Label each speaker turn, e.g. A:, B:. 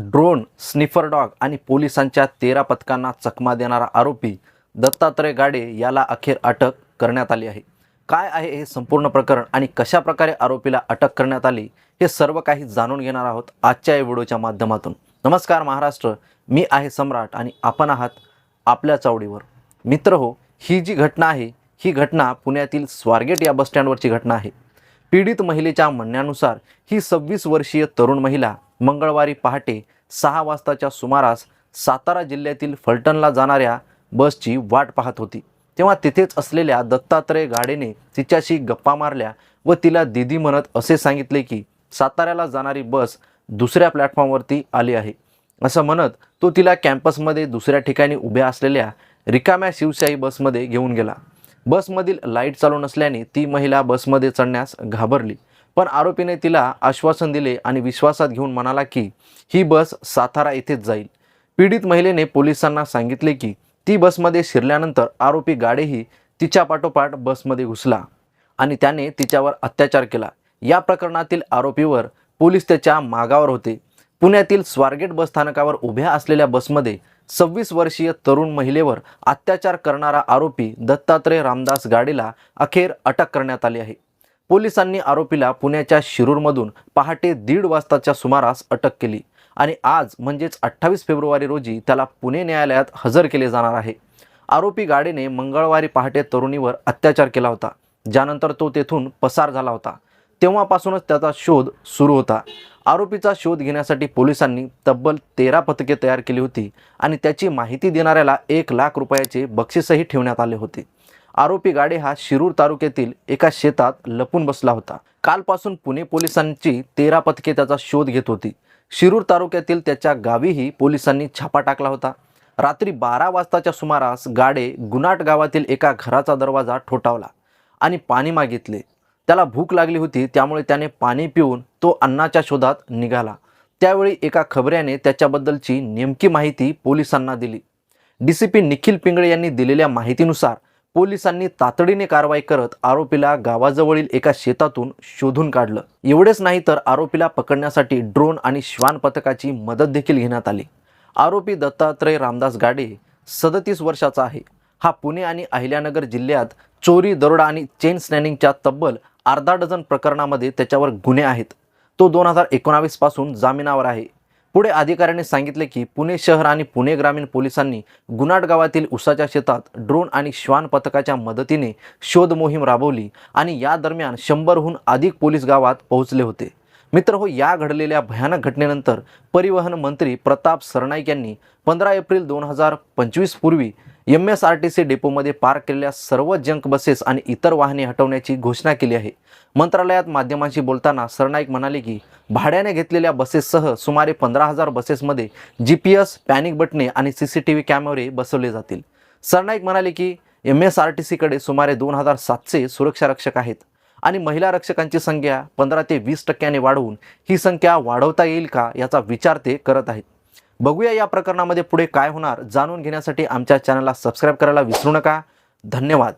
A: Drone sniffer dog आणि पोलिसांच्या तेरा पथकांना चकमा देणारा आरोपी दत्तात्रय गाडे याला अखेर अटक करण्यात आली आहे. काय आहे हे संपूर्ण प्रकरण आणि कशा प्रकारे आरोपीला अटक करण्यात आली हे सर्व काही जाणून घेणार आहोत आजच्या या व्हिडिओच्या माध्यमातून. नमस्कार महाराष्ट्र मी आहे सम्राट आणि आपण आहात आपल्या चावडीवर मित्र हो ही जी घटना आहे ही घटना पुण्यातील स्वारगेट या बसस्टँडवरची घटना आहे. पीडित महिलेच्या म्हणण्यानुसार ही सव्वीस वर्षीय तरुण महिला मंगळवारी पहाटे सहा वाजताच्या सुमारास सातारा जिल्ह्यातील फलटणला जाणाऱ्या बसची वाट पाहत होती. तेव्हा तिथेच असलेल्या दत्तात्रय गाडेने तिच्याशी गप्पा मारल्या व तिला दिदी म्हणत असे सांगितले की साताऱ्याला जाणारी बस दुसऱ्या प्लॅटफॉर्मवरती आली आहे. असं म्हणत तो तिला कॅम्पसमध्ये दुसऱ्या ठिकाणी उभ्या असलेल्या रिकाम्या शिवशाही बसमध्ये घेऊन गेला. बसमधील लाइट चालू नसल्याने ती महिला बसमध्ये चढण्यास घाबरली. पण आरोपीने तिला आश्वासन दिले आणि विश्वासात घेऊन म्हणाला की ही बस सातारा येथेच जाईल. पीडित महिलेने पोलिसांना सांगितले की ती बसमध्ये शिरल्यानंतर आरोपी गाडेही तिच्या पाठोपाठ बसमध्ये घुसला आणि त्याने तिच्यावर अत्याचार केला. या प्रकरणातील आरोपीवर पोलीस त्याच्या मागावर होते. पुण्यातील स्वारगेट बस स्थानकावर उभ्या असलेल्या बसमध्ये सव्वीस वर्षीय तरुण महिलेवर अत्याचार करणारा आरोपी दत्तात्रय रामदास गाडेला अखेर अटक करण्यात आली आहे. पोलिसांनी आरोपीला पुण्याच्या शिरूरमधून पहाटे दीड वाजताच्या सुमारास अटक केली आणि आज म्हणजेच अठ्ठावीस फेब्रुवारी रोजी त्याला पुणे न्यायालयात हजर केले जाणार आहे. आरोपी गाडीने मंगळवारी पहाटे तरुणीवर अत्याचार केला होता ज्यानंतर तो तेथून पसार झाला होता. तेव्हापासूनच त्याचा शोध सुरू होता. आरोपीचा शोध घेण्यासाठी पोलिसांनी तब्बल तेरा पथके तयार केली होती आणि त्याची माहिती देणाऱ्याला एक लाख रुपयाचे बक्षीसही ठेवण्यात आले होते. आरोपी गाडे हा शिरूर तालुक्यातील एका शेतात लपून बसला होता. कालपासून पुणे पोलिसांची तेरा पथके त्याचा शोध घेत होती. शिरूर तालुक्यातील त्याच्या गावीही पोलिसांनी छापा टाकला होता. रात्री बारा वाजताच्या सुमारास गाडे गुनाट गावातील एका घराचा दरवाजा ठोठावला आणि पाणी मागितले. त्याला भूक लागली होती त्यामुळे त्याने पाणी पिऊन तो अन्नाच्या शोधात निघाला. त्यावेळी एका खबऱ्याने त्याच्याबद्दलची नेमकी माहिती पोलिसांना दिली. D C P Nikhil Pingle यांनी दिलेल्या माहितीनुसार पोलिसांनी तातडीने कारवाई करत आरोपीला गावाजवळील एका शेतातून शोधून काढलं. एवढेच नाही तर आरोपीला पकडण्यासाठी ड्रोन आणि श्वान पथकाची मदत देखील घेण्यात आली. आरोपी दत्तात्रय रामदास गाडे सदतीस वर्षाचा आहे. हा पुणे आणि अहिल्यानगर जिल्ह्यात चोरी दरोडा आणि चेन स्नॅनिंगच्या तब्बल अर्धा डझन प्रकरणामध्ये त्याच्यावर गुन्हे आहेत. तो दोन हजार एकोणावीसपासून जामिनावर आहे. पुढे अधिकाऱ्यांनी सांगितले की पुणे शहर आणि पुणे ग्रामीण पोलिसांनी गुनाट गावातील उसाच्या शेतात ड्रोन आणि श्वान पथकाच्या मदतीने शोध मोहीम राबवली आणि या दरम्यान शंभरहून अधिक पोलीस गावात पोहोचले होते. मित्र हो या घडलेल्या भयानक घटनेनंतर परिवहन मंत्री प्रताप सरनाईक यांनी पंधरा एप्रिल दोन हजार पंचवीस पूर्वी M S R T C डेपोमध्ये पार्क केलेल्या सर्व जंक बसेस आणि इतर वाहने हटवण्याची घोषणा केली आहे. मंत्रालयात माध्यमांशी बोलताना सरनाईक म्हणाले की भाड्याने घेतलेल्या बसेससह सुमारे पंधरा हजार बसेसमध्ये जी पी एस पॅनिक बटणे आणि सी सी टी व्ही कॅमेरे बसवले जातील. सरनाईक म्हणाले की एम एस आर टी सीकडे सुमारे दोन हजार सातशे सुरक्षा रक्षक आहेत आणि महिला रक्षकांची संख्या पंधरा ते वीस टक्क्याने वाढवून ही संख्या वाढवता येईल का याचा विचार ते करत आहेत. बघूया या प्रकरणामध्ये पुढे काय होणार. जाणून घेण्यासाठी आमच्या चॅनलला सबस्क्राईब करायला विसरू नका. धन्यवाद.